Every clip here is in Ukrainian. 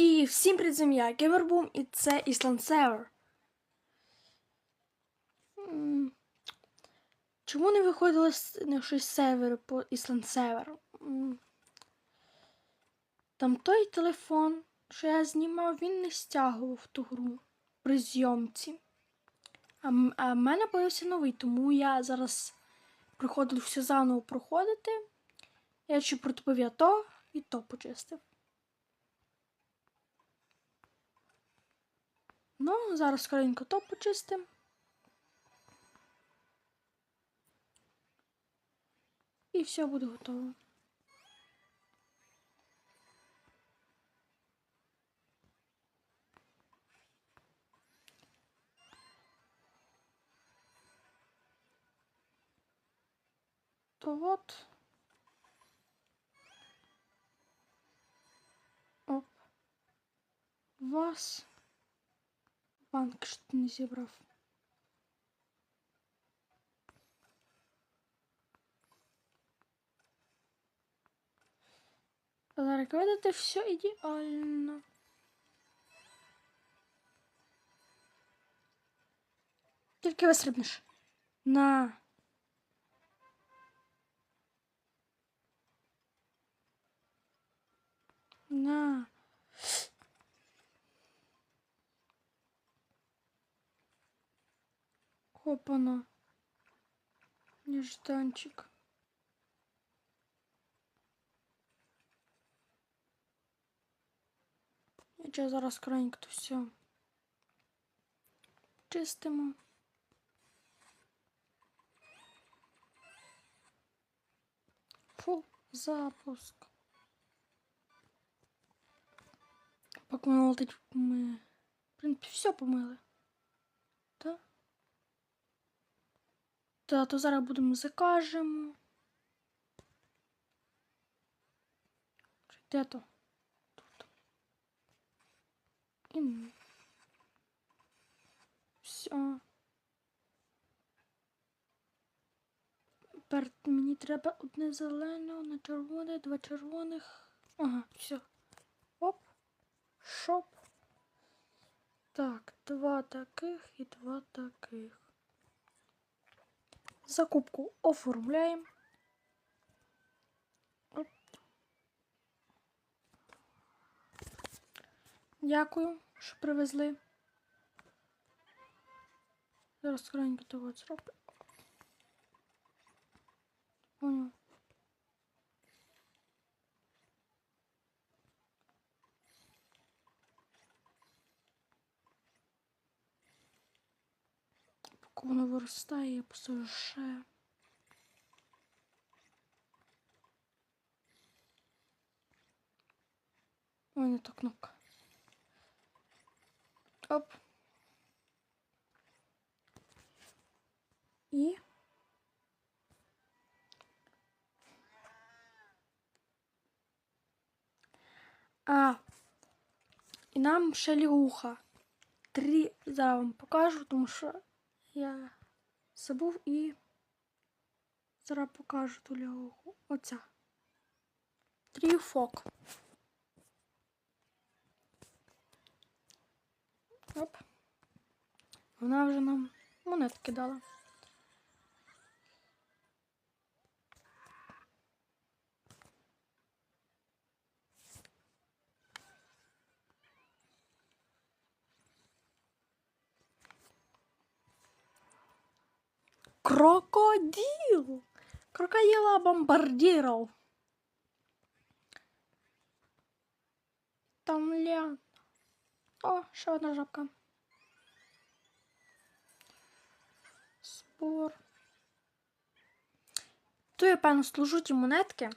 І всім привіт, з я і це Island Server. Чому не виходили на щось сервери по Island Server? Там той телефон, що я знімав, він не стягував ту гру при зйомці. А, в мене появився новий, тому я зараз приходив все заново проходити. Я ще протопив то і то почистив. Ну, зараз скоренько то почистим. І все буде готово. То вот. Оп. Вас. Банк що ти не зібрав. Зараз видите, все ідеально. Тільки вистрибнеш. На. На. Хопана. Нежданчик. Я зараз крайнько то все чистимо. Фу, запуск. Поки воно летить, ми, в принципі, все помили. Та? Та, то зараз будемо закажемо. Де то? Тут. І... Все. Тепер мені треба одне зелене, одне червоне, два червоних. Ага, все. Оп. Шоп. Так, два таких і два таких. Закупку оформляємо. Дякую, що привезли. Зараз скоренько того зроблю. Понял. Поки воно виростає, я посажу ще. Ой, не та кнопка. Оп. І. А. І нам ще лягуха. Три зараз вам покажу, тому що я забув і зараз покажу ту лягу. Оця. Тріфок. Оп. Вона вже нам монетки дала. Крокодил! Крокодила бомбардировал. Там ля. О, ще одна жабка. Спор. То я, певно, служу ті монетки.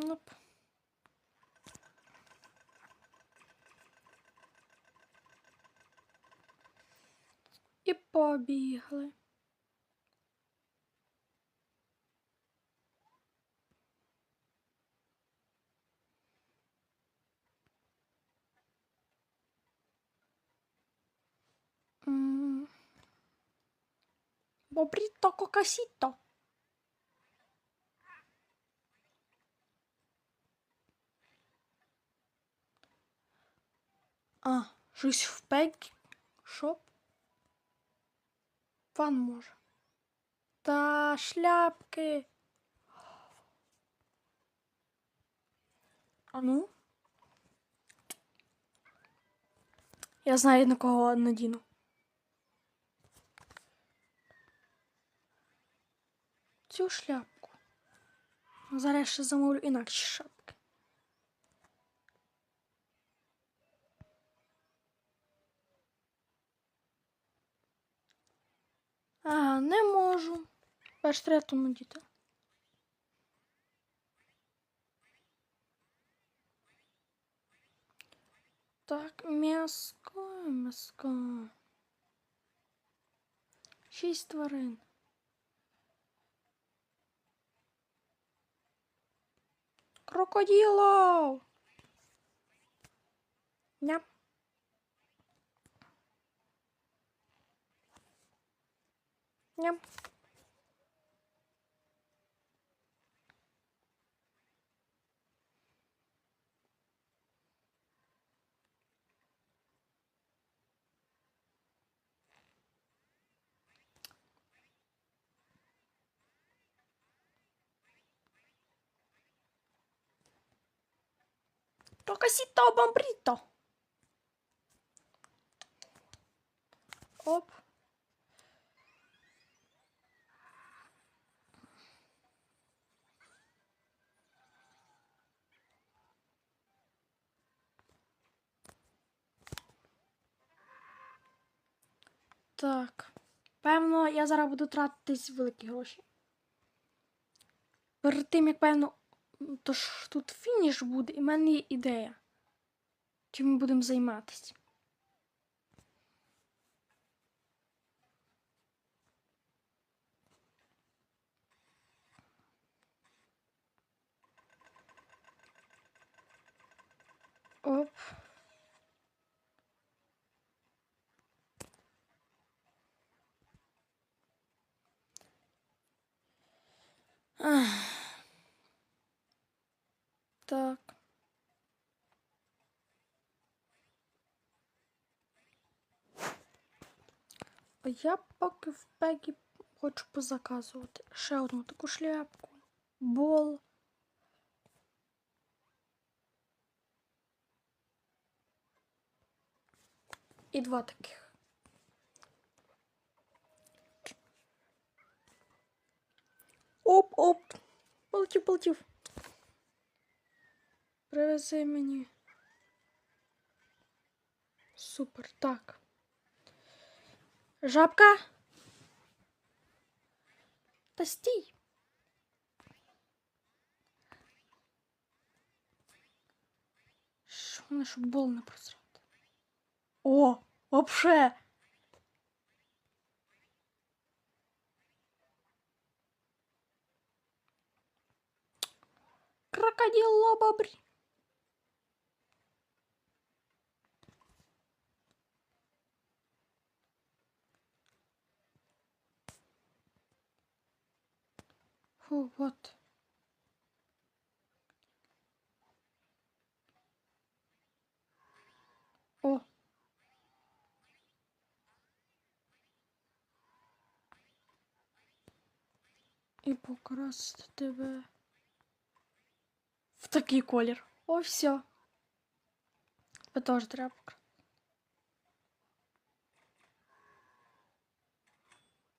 Nope. І побігли. Бобрито кокасіто. А, щось в пек. Шоп? Пан може. Та шляпки. А ну? Я знаю, на кого надіну. Цю шляпку. Зараз ще замовлю інакші шапки. Ага, не можу. Перш треба ту надіти. Так, м'яско, м'яско. Шість тварин. Крокодилов! Ням. Ням. Токасіто бомбріто. Оп. Так. Певно, я зараз буду тратитись великі гроші. Перед тим, як певно, то ж тут фініш буде, і в мене є ідея. Чим ми будемо займатися. Оп. Так. А я поки в пегі хочу позаказувати ще одну таку шляпку. Бол. І два таких. Оп-оп. Полетів, полетів. Привези мені. Супер, так. Жабка. Та стій. Що мене, щоб бол не просрати? О, вообще. Крокодил лобобрі. Фу, вот. О. І покрасити тебе в такий колір. О, все. Тебе теж треба покрасити.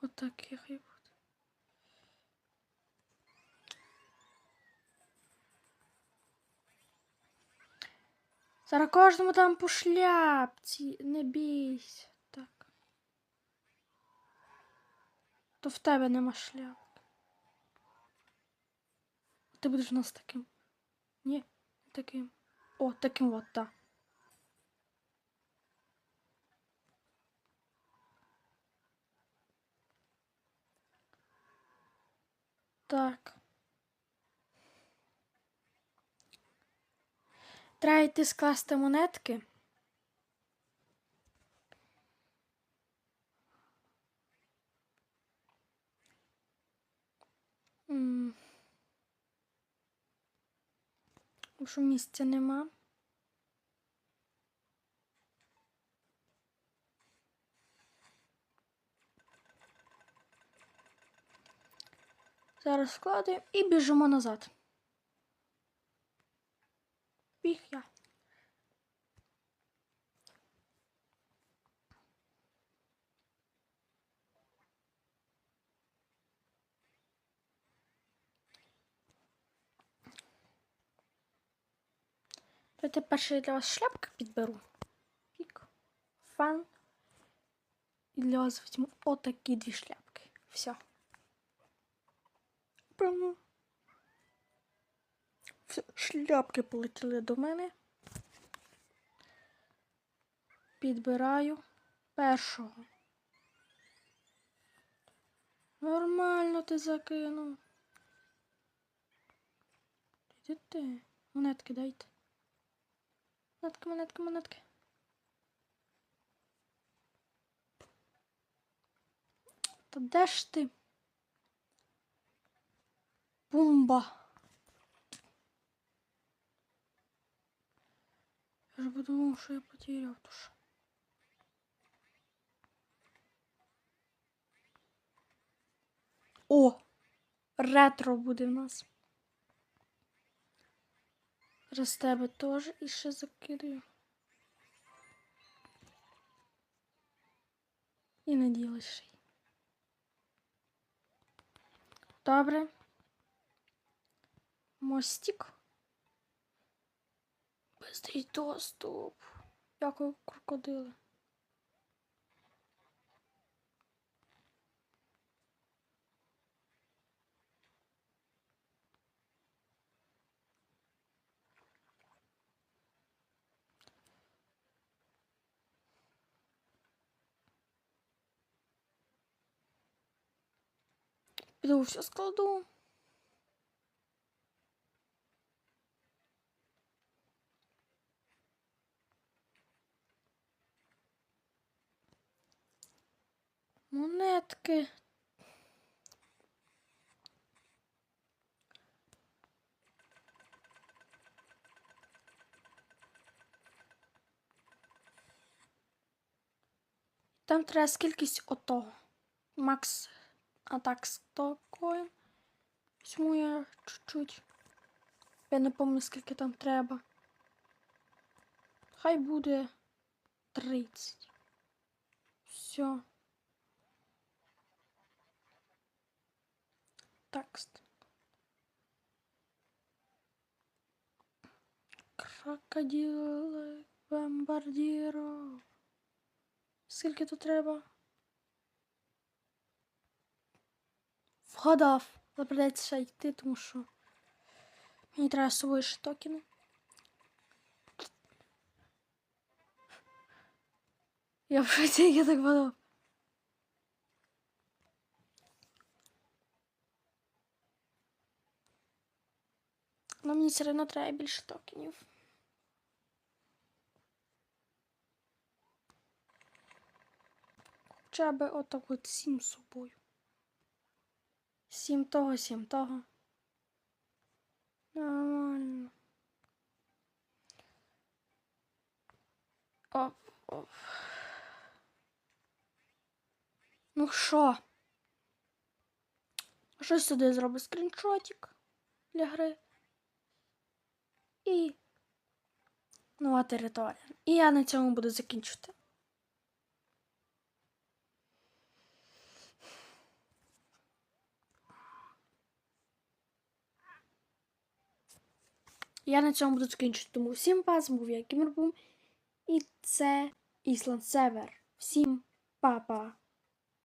От таких і буде. Зараз кожному там по шляпці, не бійся. Так. То в тебе нема шляпки. Ти будеш у нас таким. Ні, таким. О, таким от, так. Так. Треба йти скласти монетки. М. Тому що місця нема. Зараз складуємо і біжимо назад. Біг я. Давайте перше для вас шляпки підберу. Пік. Фан. І для вас візьму отакі дві шляпки. Все. Прямо. Все, шляпки полетіли до мене. Підбираю першого. Нормально ти закинув. Де ти? Монетки дайте. Монетки, монетки, монетки. Та де ж ти? Бумба. Я ж подумав, що я потеряв душу. О! Ретро буде в нас. Зараз тебе теж і ще закидаю. І наділиш ще. Добре. Мостик. Бистрий доступ. Дякую, крокодили. Піду все складу. Монетки. Там треба скількись отого. Макс атак 100 коїн. Візьму я чуть-чуть. Я не пам'ятаю, скільки там треба. Хай буде 30. Все. Текст. Крокодили бомбардіро. Скільки тут треба? Вгадав. Придеться йти, тому що мені треба з собою ще токени. Я в шоці, я так подав. Але мені все одно треба більше токенів. Хоча б отак от сім собою. Сім того, сім того. Нормально. Оп, оп. Ну що? Що сюди зробить скріншотик для гри? І нова територія. І я на цьому буду закінчувати. Я на цьому буду закінчити. Тому всім пас, був я Кімербум. І це Ісланд Север. Всім па-па.